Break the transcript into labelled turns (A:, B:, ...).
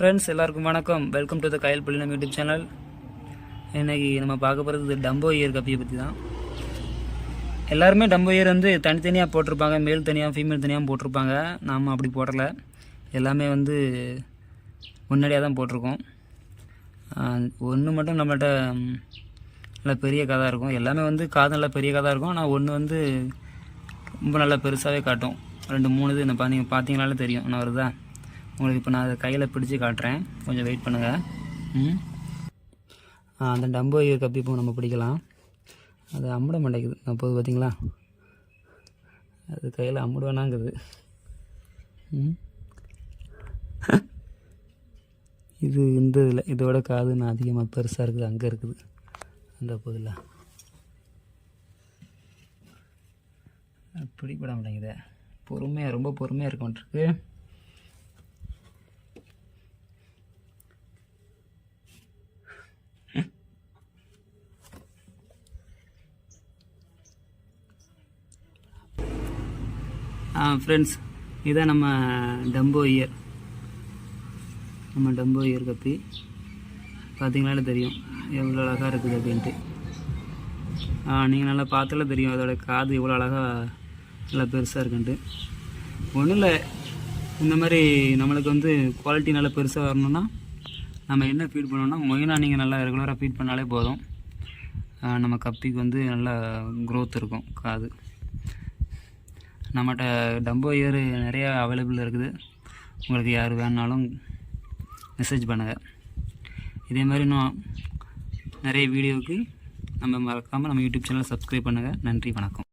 A: Friends எல்லாருக்கும் வணக்கம். Welcome to the Kayal Pallinam YouTube channel இன்றைக்கி நம்ம பார்க்க போகிறது டம்போ இயர் கப்பியை பற்றி தான் எல்லாருமே டம்போ இயர் வந்து தனித்தனியாக போட்டிருப்பாங்க. மேல் தனியாக ஃபீமேல் தனியாக போட்டிருப்பாங்க. நாம் அப்படி போடலை. எல்லாமே வந்து முன்னாடியாக தான் போட்டிருக்கோம் ஒன்று மட்டும் நம்மள்கிட்ட நல்லா பெரிய கதை இருக்கும். எல்லாமே வந்து காது நல்ல பெரிய கதை இருக்கும். ஆனால் ஒன்று வந்து ரொம்ப நல்லா பெருசாகவே காட்டும். ரெண்டு மூணு இது நான் நீங்கள் பார்த்தீங்கனாலே தெரியும். நான் வருதா? உங்களுக்கு இப்போ நான் அதை கையில் பிடிச்சி காட்டுறேன். கொஞ்சம் வெயிட் பண்ணுங்கள் ம். அந்த டம்போ ஐயர் கப்பி இப்போ நம்ம பிடிக்கலாம். அது அம்முட மாட்டேங்குது. நான் போது பார்த்தீங்களா அது கையில் அம்முடுவேனாங்குது ம். இது இந்த இதில் இதோட காது நான் அதிகமாக பெருசாக இருக்குது. அங்கே இருக்குது. அந்த போதில். பிடிபட மாட்டேங்குதே. பொறுமையாக ரொம்ப பொறுமையாக இருக்க மாட்டிருக்கு. ஃப்ரெண்ட்ஸ் இதான் நம்ம டம்போ இயர் நம்ம டம்போ இயர் கப்பி பார்த்தீங்களால தெரியும். எவ்வளோ அழகாக இருக்குது அப்படின்ட்டு. நீங்கள் நல்லா பார்த்தால தெரியும். அதோட காது எவ்வளோ அழகாக நல்லா பெருசாக இருக்குன்ட்டு. ஒன்றும் இல்லை. இந்த மாதிரி நம்மளுக்கு வந்து குவாலிட்டி நல்லா பெருசாக வரணும்னா நம்ம என்ன ஃபீட் பண்ணோம்னா மொயினா நீங்கள் நல்லா ரெகுலராக ஃபீட் பண்ணாலே போதும். நம்ம கப்பிக்கு வந்து நல்லா க்ரோத் இருக்கும் காது. நம்மகிட்ட டம்போ ஏர் நிறையா அவைலபிள் இருக்குது. உங்களுக்கு யார் வேணுனாலும் மெசேஜ் பண்ணுங்கள் இதே மாதிரி இன்னும் நிறைய வீடியோவுக்கு நம்ம மறக்காமல் நம்ம யூடியூப் சேனலை சப்ஸ்கிரைப் பண்ணுங்கள் நன்றி வணக்கம்.